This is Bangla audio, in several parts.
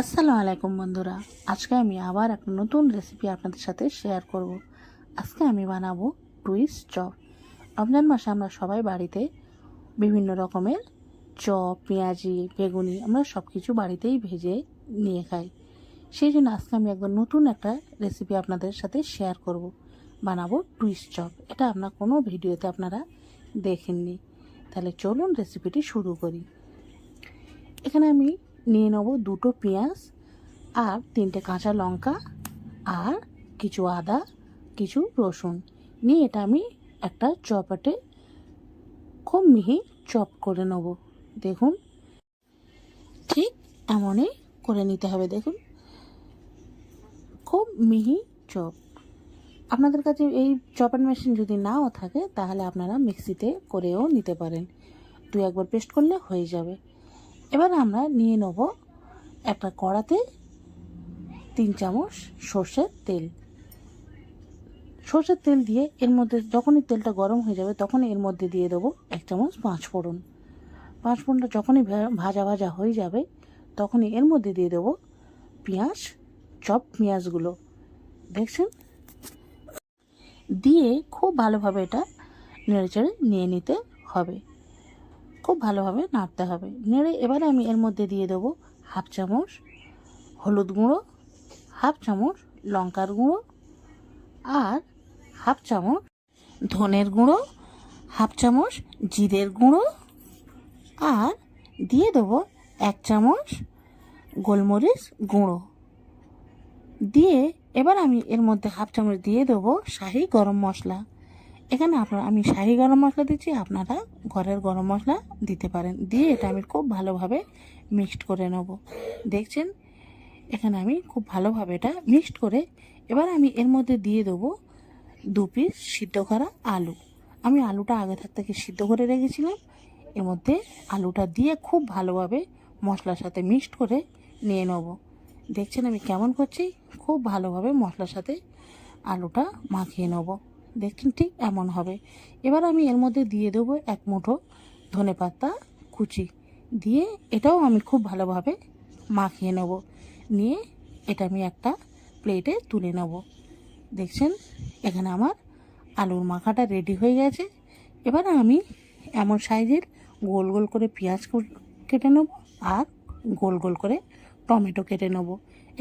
আসসালামু আলাইকুম বন্ধুরা। আজকে আমি আবার একটা নতুন রেসিপি আপনাদের সাথে শেয়ার করব। আজকে আমি বানাবো টুইস্ট চপ। রমজান মাসে আমরা সবাই বাড়িতে বিভিন্ন রকমের চপ, পেঁয়াজি, বেগুনি আমরা সব কিছু বাড়িতেই ভেজে নিয়ে খাই। সেই জন্য আজকে আমি একদম নতুন একটা রেসিপি আপনাদের সাথে শেয়ার করব। বানাবো টুইস্ট চপ। এটা আপনার কোনো ভিডিওতে আপনারা দেখেননি। তাহলে চলুন রেসিপিটি শুরু করি। এখানে আমি নিয়ে নেব দুটো পেঁয়াজ আর তিনটে কাঁচা লঙ্কা আর কিছু আদা, কিছু রসুন। নিয়ে এটা আমি একটা চপাটে খুব মিহি চপ করে নেব। দেখুন, ঠিক এমনই করে নিতে হবে, দেখুন। খুব মিহি চপ। আপনাদের কাছে এই চপার মেশিন যদি নাও থাকে, তাহলে আপনারা মিক্সিতে করেও নিতে পারেন। দু একবার পেস্ট করলে হয়ে যাবে। এবার আমরা নিয়ে নেব একটা কড়াতে তিন চামচ সর্ষের তেল। সর্ষের তেল দিয়ে এর মধ্যে যখনই তেলটা গরম হয়ে যাবে তখন এর মধ্যে দিয়ে দেবো এক চামচ পাঁচ ফোড়ন পাঁচ ফোড়নটা যখনই ভাজা ভাজা হয়ে যাবে তখনই এর মধ্যে দিয়ে দেবো পেঁয়াজ, চপ পেঁয়াজগুলো। দেখছেন? দিয়ে খুব ভালোভাবে এটা নেড়েচেড়ে নিয়ে নিতে হবে। খুব ভালোভাবে নাড়তে হবে। নেড়ে এবারে আমি এর মধ্যে দিয়ে দেবো হাফ চামচ হলুদ গুঁড়ো, হাফ চামচ লঙ্কার গুঁড়ো আর হাফ চামচ ধনের গুঁড়ো, হাফ চামচ জিরের গুঁড়ো আর দিয়ে দেবো এক চামচ গোলমরিচ গুঁড়ো। দিয়ে এবার আমি এর মধ্যে হাফ চামচ দিয়ে দেবো শাহি গরম মশলা। এখানে আপনার, আমি শাহি গরম মশলা দিচ্ছি, আপনারা ঘরের গরম মশলা দিতে পারেন। দিয়ে এটা আমি খুব ভালোভাবে মিক্সড করে নেব। দেখছেন? এখানে আমি খুব ভালোভাবে এটা মিক্সড করে এবার আমি এর মধ্যে দিয়ে দেবো দু পিস সিদ্ধ করা আলু। আমি আলুটা আগে থাক থেকে সিদ্ধ করে রেখেছিলাম। এর মধ্যে আলুটা দিয়ে খুব ভালোভাবে মশলার সাথে মিক্সড করে নিয়ে নেব। দেখছেন আমি কেমন করছি? খুব ভালোভাবে মশলার সাথে আলুটা মাখিয়ে নেব। দেখছেন ঠিক এমন হবে। এবার আমি এর মধ্যে দিয়ে দেবো এক মুঠো ধনে পাতা কুচি। দিয়ে এটাও আমি খুব ভালোভাবে মাখিয়ে নেব। নিয়ে এটা আমি একটা প্লেটে তুলে নেব। দেখছেন? এখানে আমার আলুর মাখাটা রেডি হয়ে গেছে। এবার আমি এমন সাইজের গোল গোল করে পেঁয়াজ কেটে নেব আর গোল গোল করে টমেটো কেটে নেব।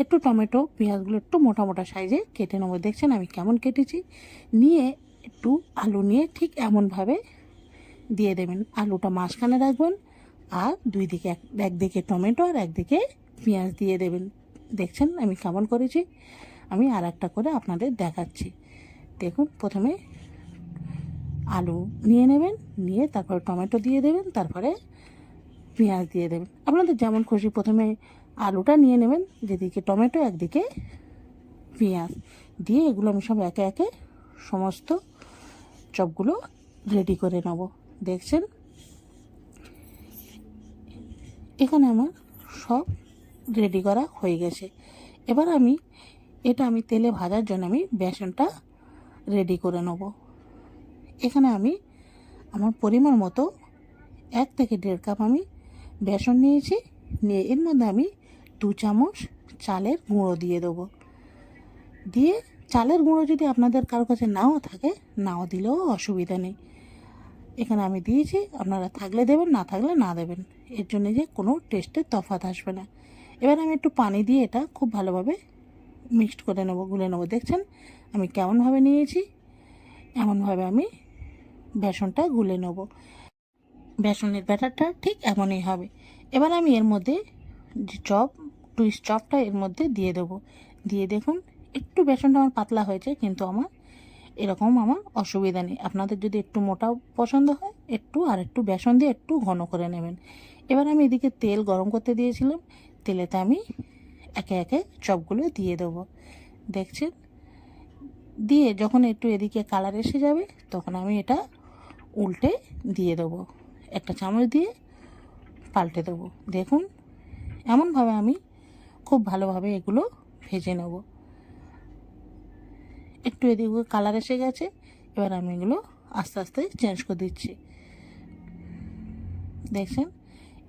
একটু টমেটো, পেঁয়াজগুলো একটু মোটা মোটা সাইজে কেটে নেব। দেখছেন আমি কেমন কেটেছি? নিয়ে একটু আলু নিয়ে ঠিক এমনভাবে দিয়ে দেবেন। আলুটা মাঝখানে রাখবেন আর দুই দিকে এক একদিকে টমেটো আর একদিকে পেঁয়াজ দিয়ে দেবেন। দেখছেন আমি কেমন করেছি? আমি আর একটা করে আপনাদের দেখাচ্ছি। দেখুন, প্রথমে আলু নিয়ে নেবেন, নিয়ে তারপরে টমেটো দিয়ে দেবেন, তারপরে পেঁয়াজ দিয়ে দেবেন। আপনাদের যেমন খুশি প্রথমে আলুটা নিয়ে নেবেন, যেদিকে টমেটো, একদিকে পেঁয়াজ। দিয়ে এগুলো আমি সব একে একে সমস্ত চপগুলো রেডি করে নেব। দেখছেন? এখানে আমার সব রেডি করা হয়ে গেছে। এবার আমি, এটা আমি তেলে ভাজার জন্য আমি বেসনটা রেডি করে নেব। এখানে আমি আমার পরিমাণ মতো এক থেকে দেড় কাপ আমি বেসন নিয়েছি। নিয়ে এর মধ্যে আমি দু চামচ চালের গুঁড়ো দিয়ে দেবো। দিয়ে চালের গুঁড়ো যদি আপনাদের কারও কাছে নাও থাকে, নাও দিলেও অসুবিধা নেই। এখানে আমি দিয়েছি, আপনারা থাকলে দেবেন, না থাকলে না দেবেন। এর জন্য যে কোনো টেস্টের তফাৎ আসবে না। এবার আমি একটু পানি দিয়ে এটা খুব ভালোভাবে মিক্সড করে নেব, গুলে নেব। দেখছেন? আমি কেমনভাবে নিয়েছি, এমনভাবে আমি বেসনটা গুলে নেব। বেসনের ব্যাটারটা ঠিক এমনই হবে। এবার আমি এর মধ্যে যে চপ টুইস্ট চপটা এর মধ্যে দিয়ে দেবো। দিয়ে দেখুন, একটু বেসনটা আমার পাতলা হয়েছে, কিন্তু আমার এরকম আমার অসুবিধা নেই। আপনাদের যদি একটু মোটা পছন্দ হয়, একটু আর একটু বেসন দিয়ে একটু ঘন করে নেবেন। এবার আমি এদিকে তেল গরম করতে দিয়েছিলাম। তেলেতে আমি একে একে চপগুলো দিয়ে দেবো। দেখছেন? দিয়ে যখন একটু এদিকে কালার এসে যাবে, তখন আমি এটা উল্টে দিয়ে দেবো। একটা চামচ দিয়ে পাল্টে দেবো। দেখুন, এমনভাবে আমি খুব ভালোভাবে এগুলো ভেজে নেব। একটু এদিকে কালার এসে গেছে, এবার আমি এগুলো আস্তে আস্তে চেঞ্জ করে দিচ্ছি। দেখছেন?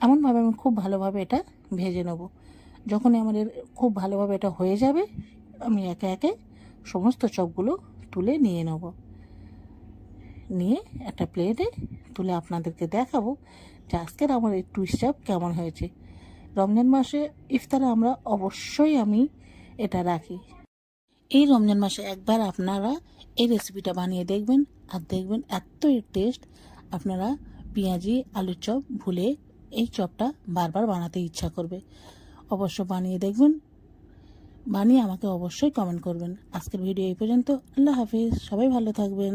এমনভাবে আমি খুব ভালোভাবে এটা ভেজে নেব। যখনই আমার এর খুব ভালোভাবে এটা হয়ে যাবে, আমি একে একে সমস্ত চপগুলো তুলে নিয়ে নেব। নিয়ে একটা প্লেটে তুলে আপনাদেরকে দেখাবো যে আজকের আমার এই টুইস্ট চপ কেমন হয়েছে। রমজান মাসে ইফতারে আমরা অবশ্যই আমি এটা রাখি। এই রমজান মাসে একবার আপনারা এই রেসিপিটা বানিয়ে দেখবেন আর দেখবেন এত টেস্ট আপনারা পেঁয়াজি, আলুর চপ ভুলে এই চপটা বারবার বানাতে ইচ্ছা করবে। অবশ্য বানিয়ে দেখবেন, বানিয়ে আমাকে অবশ্যই কমেন্ট করবেন। আজকের ভিডিও এই পর্যন্ত, আল্লাহ হাফিজ, সবাই ভালো থাকবেন।